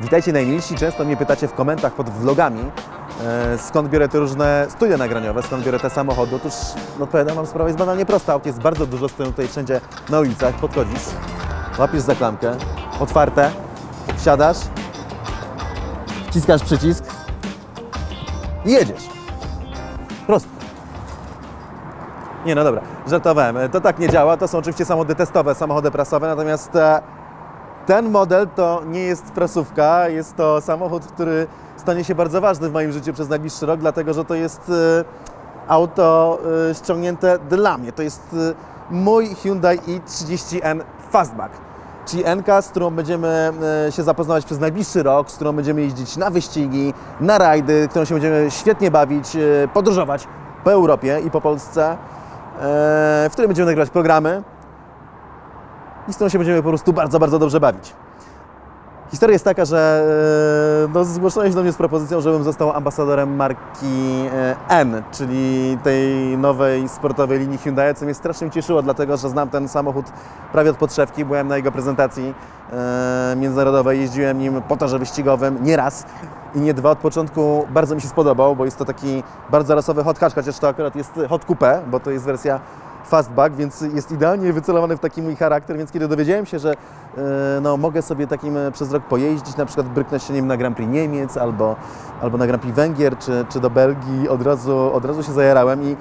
Witajcie najmilsi. Często mnie pytacie w komentarzach pod vlogami, e, skąd biorę te różne studia nagraniowe, skąd biorę te samochody. Otóż no, odpowiadam wam, sprawa jest banalnie prosta. Aut jest bardzo dużo, stoją tutaj wszędzie na ulicach. Podchodzisz, łapiesz za klamkę, otwarte, wsiadasz, wciskasz przycisk i jedziesz. Prosto. Nie, no dobra, żartowałem. To tak nie działa. To są oczywiście samochody testowe, samochody prasowe, natomiast e, ten model to nie jest prasówka, jest to samochód, który stanie się bardzo ważny w moim życiu przez najbliższy rok, dlatego że to jest e, auto e, ściągnięte dla mnie. To jest e, mój Hyundai i30N Fastback. Czyli NK, z którą będziemy się zapoznawać przez najbliższy rok, z którą będziemy jeździć na wyścigi, na rajdy, którą się będziemy świetnie bawić, podróżować po Europie i po Polsce, w której będziemy nagrywać programy i z którą się będziemy po prostu bardzo, bardzo dobrze bawić. Historia jest taka, że e, no, zgłoszono się do mnie z propozycją, żebym został ambasadorem marki e, N, czyli tej nowej sportowej linii Hyundai, co mnie strasznie cieszyło, dlatego że znam ten samochód prawie od podszewki. Byłem na jego prezentacji e, międzynarodowej, jeździłem nim po torze wyścigowym nie raz i nie dwa. Od początku bardzo mi się spodobał, bo jest to taki bardzo rasowy hot hatch, chociaż to akurat jest hot coupe, bo to jest wersja fastback, więc jest idealnie wycelowany w taki mój charakter, więc kiedy dowiedziałem się, że e, no, mogę sobie takim e, przez rok pojeździć, na przykład bryknąć się nim na Grand Prix Niemiec albo, albo na Grand Prix Węgier czy, czy do Belgii, od razu, od razu się zajarałem i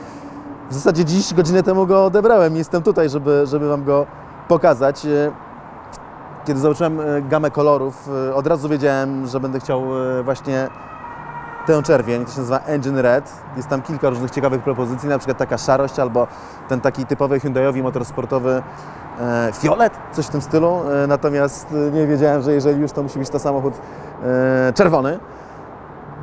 w zasadzie dziś godzinę temu go odebrałem i jestem tutaj, żeby, żeby Wam go pokazać. E, Kiedy zobaczyłem gamę kolorów, od razu wiedziałem, że będę chciał właśnie tę czerwień, to się nazywa Engine Red. Jest tam kilka różnych ciekawych propozycji, na przykład taka szarość albo ten taki typowy Hyundaiowi motorsportowy e, fiolet, coś w tym stylu. E, natomiast e, nie wiedziałem, że jeżeli już to musi być to samochód e, czerwony,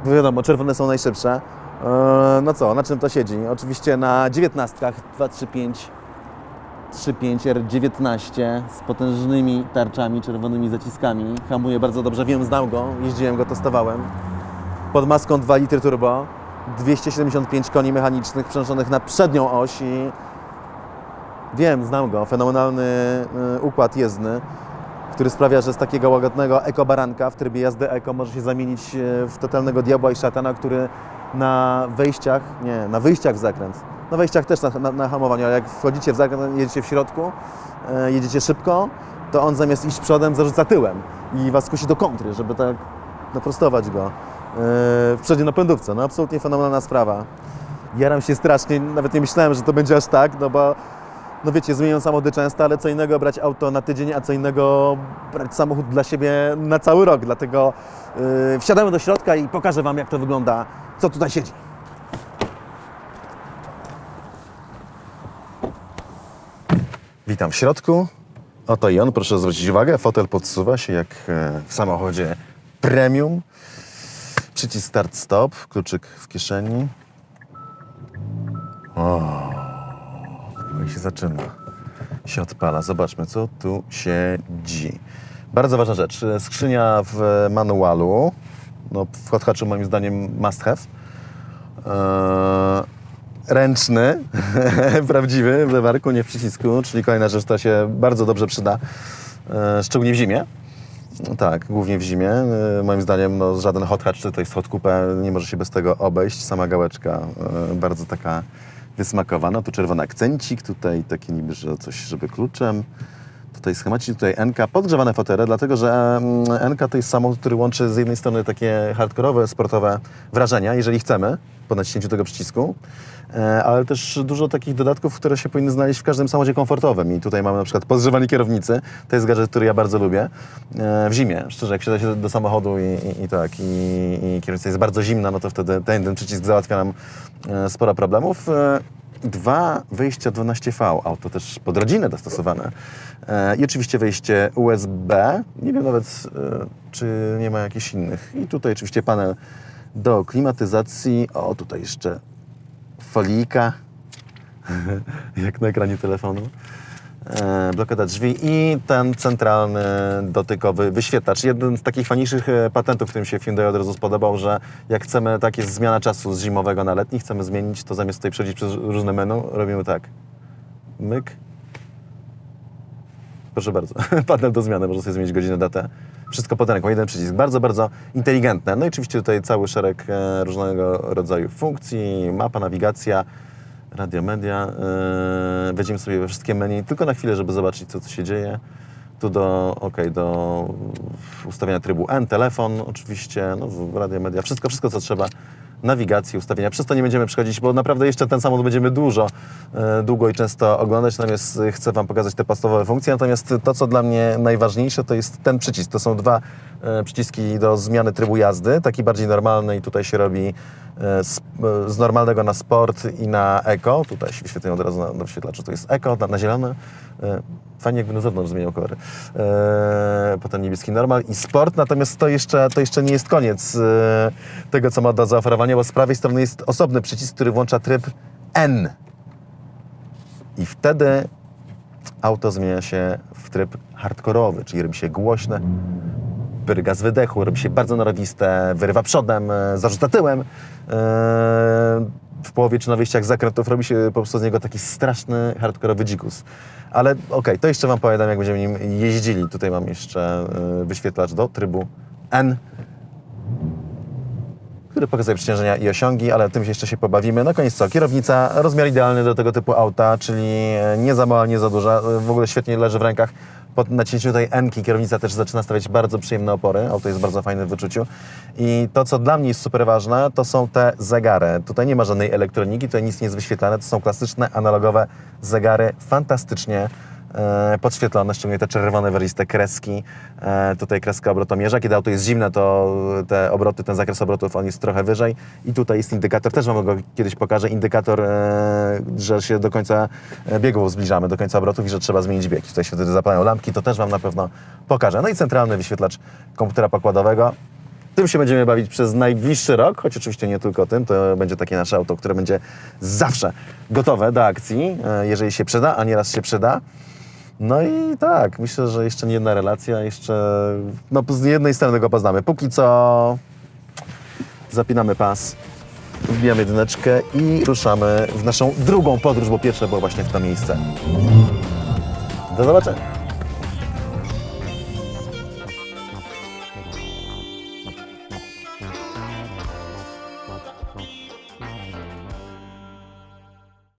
bo wiadomo, czerwone są najszybsze. E, no co, na czym to siedzi? Oczywiście na dziewiętnastkach 235 35 R19 z potężnymi tarczami, czerwonymi zaciskami. Hamuje bardzo dobrze, wiem, znam go, jeździłem go, testowałem pod maską 2 litry turbo, 275 koni mechanicznych przenoszonych na przednią oś i wiem, znam go, fenomenalny y, układ jezdny, który sprawia, że z takiego łagodnego ekobaranka w trybie jazdy eko może się zamienić y, w totalnego diabła i szatana, który na wejściach, nie, na wyjściach w zakręt, na wejściach też na, na, na hamowaniu, ale jak wchodzicie w zakręt, jedziecie w środku, y, jedziecie szybko, to on zamiast iść przodem zarzuca tyłem i Was kusi do kontry, żeby tak naprostować go w przedniej napędówce. No absolutnie fenomenalna sprawa. Jaram się strasznie, nawet nie myślałem, że to będzie aż tak, no bo no wiecie, zmieniam samochody często, ale co innego brać auto na tydzień, a co innego brać samochód dla siebie na cały rok. Dlatego yy, wsiadamy do środka i pokażę Wam, jak to wygląda, co tutaj siedzi. Witam w środku. Oto i on, proszę zwrócić uwagę, fotel podsuwa się jak e, w samochodzie premium. Przycisk start-stop, kluczyk w kieszeni. O, no i się zaczyna. Się odpala. Zobaczmy, co tu siedzi. Bardzo ważna rzecz. Skrzynia w manualu. No, w hot hatchu moim zdaniem must have. Eee, ręczny, prawdziwy, w lewarku, nie w przycisku, czyli kolejna rzecz, która się bardzo dobrze przyda, e, szczególnie w zimie. Tak, głównie w zimie. E, Moim zdaniem no, żaden hot hatch, czy to jest hot coupe, nie może się bez tego obejść. Sama gałeczka e, bardzo taka wysmakowana. Tu czerwony akcencik, tutaj taki niby, że coś, żeby kluczem. Tutaj schemacik, tutaj NK, podgrzewane fotele, dlatego że mm, NK to jest samochód, który łączy z jednej strony takie hardkorowe, sportowe wrażenia, jeżeli chcemy, po naciśnięciu tego przycisku, e, ale też dużo takich dodatków, które się powinny znaleźć w każdym samochodzie komfortowym. I tutaj mamy na przykład podgrzewanie kierownicy, to jest gadżet, który ja bardzo lubię e, w zimie. Szczerze, jak wsiada się do samochodu i, i, i tak, i, i kierownica jest bardzo zimna, no to wtedy ten, ten przycisk załatwia nam e, sporo problemów. Dwa wyjścia 12V, auto też pod rodzinę dostosowane. E, I oczywiście wejście USB. Nie wiem nawet, e, czy nie ma jakichś innych. I tutaj oczywiście panel do klimatyzacji. O, tutaj jeszcze folijka, jak na ekranie telefonu. E, blokada drzwi i ten centralny dotykowy wyświetlacz. Jeden z takich fajniejszych e, patentów, którym się Hyundai od razu spodobał, że jak chcemy, tak jest zmiana czasu z zimowego na letni, chcemy zmienić, to zamiast tutaj przechodzić przez różne menu, robimy tak. Myk. Proszę bardzo, panel do zmiany, można sobie zmienić godzinę, datę, Wszystko pod ręką, jeden przycisk. Bardzo, bardzo inteligentne. No i oczywiście tutaj cały szereg e, różnego rodzaju funkcji, mapa, nawigacja, radio, media. E, wejdziemy sobie we wszystkie menu, tylko na chwilę, żeby zobaczyć, co tu się dzieje. Tu do, ok, do ustawienia trybu N, telefon oczywiście, no, w- radio, media, wszystko, wszystko, co trzeba. Nawigacji, ustawienia. Przez to nie będziemy przechodzić, bo naprawdę jeszcze ten samochód będziemy dużo, e, długo i często oglądać, natomiast e, chcę Wam pokazać te podstawowe funkcje. Natomiast to, co dla mnie najważniejsze, to jest ten przycisk. To są dwa e, przyciski do zmiany trybu jazdy, taki bardziej normalny i tutaj się robi z, z normalnego na sport i na eko. Tutaj się wyświetlają od razu na, na wyświetlaczu. To jest eko, na, na zielono. Fajnie jakby na zewnątrz zmieniał kolory. E, potem niebieski normal i sport, natomiast to jeszcze, to jeszcze nie jest koniec e, tego, co ma do zaoferowania, bo z prawej strony jest osobny przycisk, który włącza tryb N. I wtedy auto zmienia się w tryb hardkorowy, czyli robi się głośne, wyryga z wydechu, robi się bardzo norowiste, wyrywa przodem, e, zarzuca tyłem. E, W połowie czy na wyjściach z zakrętów robi się po prostu z niego taki straszny, hardkorowy dzikus. Ale okej, to jeszcze Wam powiadam, jak będziemy nim jeździli. Tutaj mam jeszcze e, wyświetlacz do trybu N, który pokazuje przeciążenia i osiągi, ale tym jeszcze się pobawimy. Na koniec co? Kierownica, rozmiar idealny do tego typu auta, czyli e, nie za mała, nie za duża. E, W ogóle świetnie leży w rękach. Po nacięciu tej N-ki kierownica też zaczyna stawiać bardzo przyjemne opory. Auto jest bardzo fajne w wyczuciu. I to, co dla mnie jest super ważne, to są te zegary. Tutaj nie ma żadnej elektroniki, tutaj nic nie jest wyświetlane. To są klasyczne, analogowe zegary. Fantastycznie podświetlone, szczególnie te czerwone, wyraziste kreski. E, tutaj kreska obrotomierza. Kiedy auto jest zimne, to te obroty, ten zakres obrotów, on jest trochę wyżej. I tutaj jest indykator, też Wam go kiedyś pokażę, indykator, e, że się do końca e, biegów zbliżamy, do końca obrotów i że trzeba zmienić bieg. Tutaj się wtedy zapalają lampki, to też Wam na pewno pokażę. No i centralny wyświetlacz komputera pokładowego. Tym się będziemy bawić przez najbliższy rok, choć oczywiście nie tylko tym. To będzie takie nasze auto, które będzie zawsze gotowe do akcji, e, jeżeli się przyda, a nieraz się przyda. No i tak, myślę, że jeszcze nie jedna relacja, jeszcze no, z jednej strony go poznamy. Póki co zapinamy pas, wbijamy jedyneczkę i ruszamy w naszą drugą podróż, bo pierwsza była właśnie w to miejsce. Do zobaczenia.